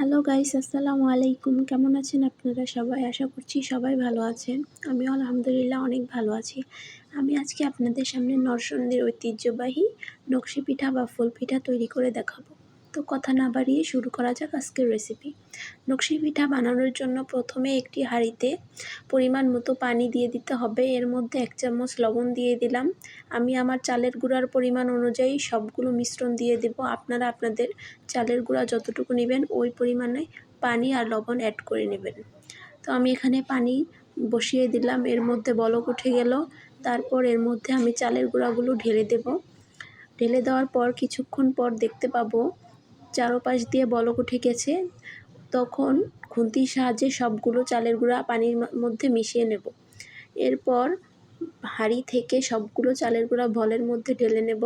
Hello guys আসসালামু আলাইকুম কেমন আছেন আপনারা সবাই? আশা করছি সবাই ভালো আছেন। আমি আলহামদুলিল্লাহ অনেক ভালো আছি। আমি আজকে আপনাদের সামনে নরসন্দির ঐতিহ্যবাহী নকশি পিঠা বা ফুল পিঠা তৈরি করে দেখাবো। তো কথা না বাড়িয়ে শুরু করা যাক আজকের রেসিপি নকশি পিঠা বানানোর জন্য প্রথমে একটি হাঁড়িতে পরিমাণ মতো পানি দিয়ে দিতে হবে। এর মধ্যে এক চামচ লবণ দিয়ে দিলাম। আমি আমার চালের গুঁড়ার পরিমাণ অনুযায়ী সবগুলো মিশ্রণ দিয়ে দেব। আপনারা আপনাদের চালের গুঁড়া যতটুকু নেবেন, ওই পরিমাণে পানি আর লবণ অ্যাড করে নেবেন। তো আমি এখানে পানি বসিয়ে দিলাম। এর মধ্যে বলক উঠে গেল। তারপর এর মধ্যে আমি চালের গুঁড়াগুলো ঢেলে দেব। ঢেলে দেওয়ার পর কিছুক্ষণ পর দেখতে পাবো চারোপাশ দিয়ে বলক উঠে গেছে, তখন খুন্তির সাহায্যে সবগুলো চালের গুঁড়া পানির মধ্যে মিশিয়ে নেব। এরপর হাঁড়ি থেকে সবগুলো চালের গুঁড়া বলের মধ্যে ঢেলে নেব,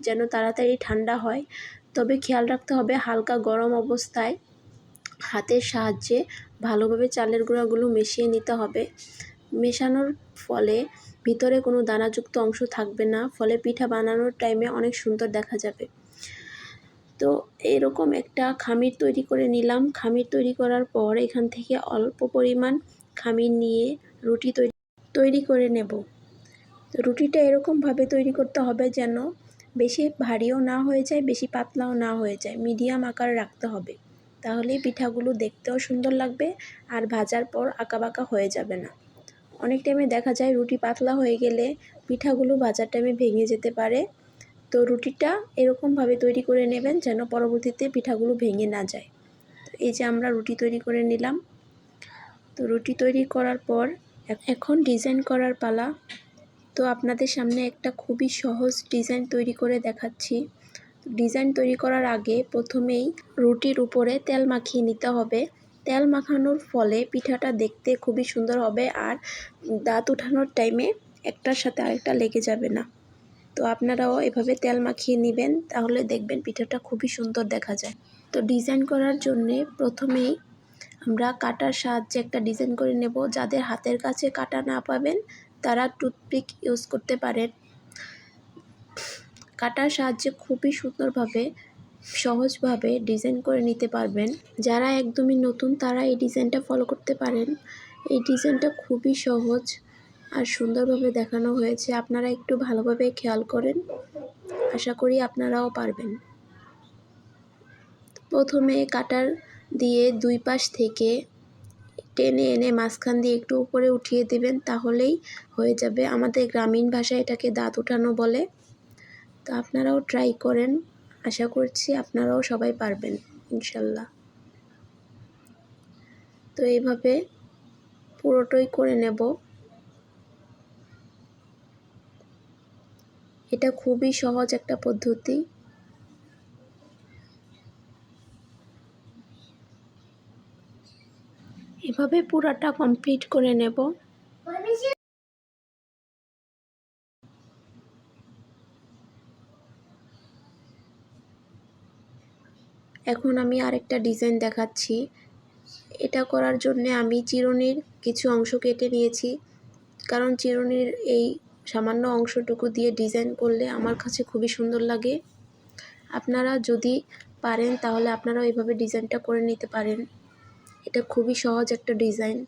যেন তাড়াতাড়ি ঠান্ডা হয়। তবে খেয়াল রাখতে হবে, হালকা গরম অবস্থায় হাতের সাহায্যে ভালোভাবে চালের গুঁড়াগুলো মিশিয়ে নিতে হবে। মেশানোর ফলে ভিতরে কোনো দানাযুক্ত অংশ থাকবে না, ফলে পিঠা বানানোর টাইমে অনেক সুন্দর দেখা যাবে। তো এরকম একটা খামির তৈরি করে নিলাম। খামির তৈরি করার পর এখান থেকে অল্প পরিমাণ খামির নিয়ে রুটি তৈরি তৈরি করে নেব। তো রুটিটা এরকমভাবে তৈরি করতে হবে যেন বেশি ভারীও না হয়ে যায়, বেশি পাতলাও না হয়ে যায়। মিডিয়াম আকার রাখতে হবে। তাহলে পিঠাগুলো দেখতেও সুন্দর লাগবে আর ভাজার পর আঁকাবাঁকা হয়ে যাবে না। অনেক টাইমে দেখা যায় রুটি পাতলা হয়ে গেলে পিঠাগুলো ভাজার টাইমে ভেঙে যেতে পারে। তো রুটিটা এরকমভাবে তৈরি করে নেবেন যেন পরবর্তীতে পিঠাগুলো ভেঙে না যায়। তো এই যে আমরা রুটি তৈরি করে নিলাম। তো রুটি তৈরি করার পর এখন ডিজাইন করার পালা। তো আপনাদের সামনে একটা খুবই সহজ ডিজাইন তৈরি করে দেখাচ্ছি। ডিজাইন তৈরি করার আগে প্রথমেই রুটির উপরে তেল মাখিয়ে নিতে হবে। তেল মাখানোর ফলে পিঠাটা দেখতে খুবই সুন্দর হবে আর দাঁত উঠানোর টাইমে একটার সাথে আরেকটা লেগে যাবে না। তো আপনারাও এভাবে তেল মাখিয়ে নেবেন, তাহলে দেখবেন পিঠাটা খুবই সুন্দর দেখা যায়। তো ডিজাইন করার জন্যে প্রথমেই আমরা কাটার সাহায্যে একটা ডিজাইন করে নেব। যাদের হাতের কাছে কাটা না পাবেন, তারা টুথপিক ইউজ করতে পারেন। কাটার সাহায্যে খুবই সুন্দরভাবে, সহজভাবে ডিজাইন করে নিতে পারবেন। যারা একদমই নতুন, তারা এই ডিজাইনটা ফলো করতে পারেন। এই ডিজাইনটা খুবই সহজ। আর সুন্দরভাবে দেখানো হয়েছে। আপনারা একটু ভালোভাবে খেয়াল করেন। আশা করি আপনারাও পারবেন। প্রথমে কাটার দিয়ে দুই পাশ থেকে টেনে এনে মাঝখান দিয়ে একটু উপরে উঠিয়ে দেবেন, তাহলেই হয়ে যাবে। আমাদের গ্রামীণ ভাষায় এটাকে দাঁত উঠানো বলে। তো আপনারাও ট্রাই করেন। আশা করছি আপনারাও সবাই পারবেন, ইনশাল্লাহ। তো এইভাবে পুরোটাই করে নেব। এটা খুবই সহজ একটা পদ্ধতি। এভাবে পুরাটা কমপ্লিট করে নেব। এখন আমি আরেকটা ডিজাইন দেখাচ্ছি। এটা করার জন্যে আমি চিরুনির কিছু অংশ কেটে নিয়েছি। কারণ চিরুনির এই সামান্য অংশটুকু দিয়ে ডিজাইন করলে আমার কাছে খুবই সুন্দর লাগে। আপনারা যদি পারেন, তাহলে আপনারাও এইভাবে ডিজাইনটা করে নিতে পারেন। এটা খুবই সহজ একটা ডিজাইন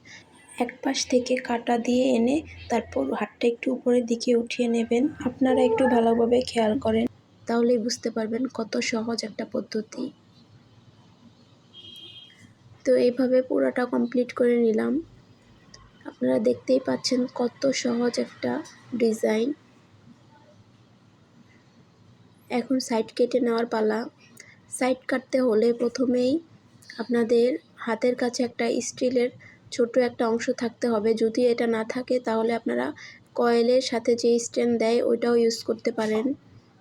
এক পাশ থেকে কাটা দিয়ে এনে তারপর হাতটা একটু উপরের দিকে উঠিয়ে নেবেন। আপনারা একটু ভালোভাবে খেয়াল করেন, তাহলেই বুঝতে পারবেন কত সহজ একটা পদ্ধতি। তো এইভাবে পুরোটা কমপ্লিট করে নিলাম। আপনারা দেখতেই পাচ্ছেন কত সহজ একটা ডিজাইন। এখন সাইড কেটে নেওয়ার পালা। সাইড কাটতে হলে প্রথমেই আপনাদের হাতের কাছে একটা স্টিলের ছোট একটা অংশ থাকতে হবে। যদি এটা না থাকে, তাহলে আপনারা কয়েলের সাথে যে স্ট্যান্ড দেয়, ওইটাও ইউজ করতে পারেন।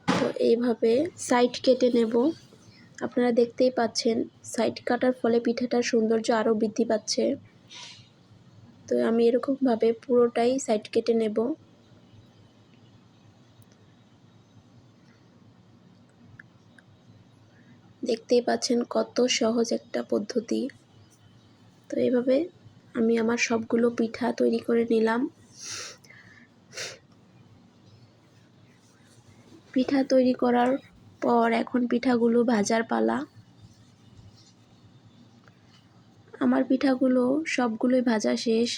তো এইভাবে সাইড কেটে নেব। আপনারা দেখতেই পাচ্ছেন, সাইড কাটার ফলে পিঠাটার সৌন্দর্য আরও বৃদ্ধি পাচ্ছে। তো আমি এরকমভাবে পুরোটাই সাইড কেটে নেব। দেখতেই পাচ্ছেন কত সহজ একটা পদ্ধতি। তো এইভাবে আমি আমার সবগুলো পিঠা তৈরি করে নিলাম। পিঠা তৈরি করার পর এখন পিঠাগুলো ভাজার পালা। আমার পিঠাগুলো সবগুলোই ভাজা শেষ।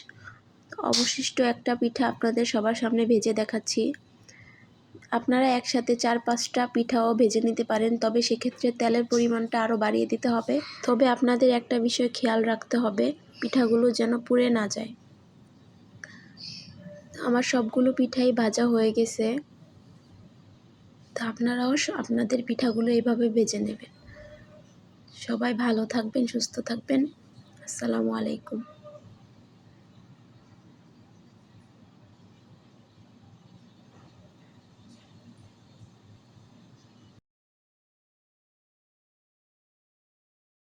অবশিষ্ট একটা পিঠা আপনাদের সবার সামনে ভেজে দেখাচ্ছি। আপনারা একসাথে চার পাঁচটা পিঠাও ভেজে নিতে পারেন, তবে সেক্ষেত্রে তেলের পরিমাণটা আরও বাড়িয়ে দিতে হবে। তবে আপনাদের একটা বিষয় খেয়াল রাখতে হবে, পিঠাগুলো যেন পুড়ে না যায়। আমার সবগুলো পিঠাই ভাজা হয়ে গেছে। তা আপনারাও আপনাদের পিঠাগুলো এইভাবে ভেজে নেবেন। সবাই ভালো থাকবেন, সুস্থ থাকবেন। আসসালামু আলাইকুম।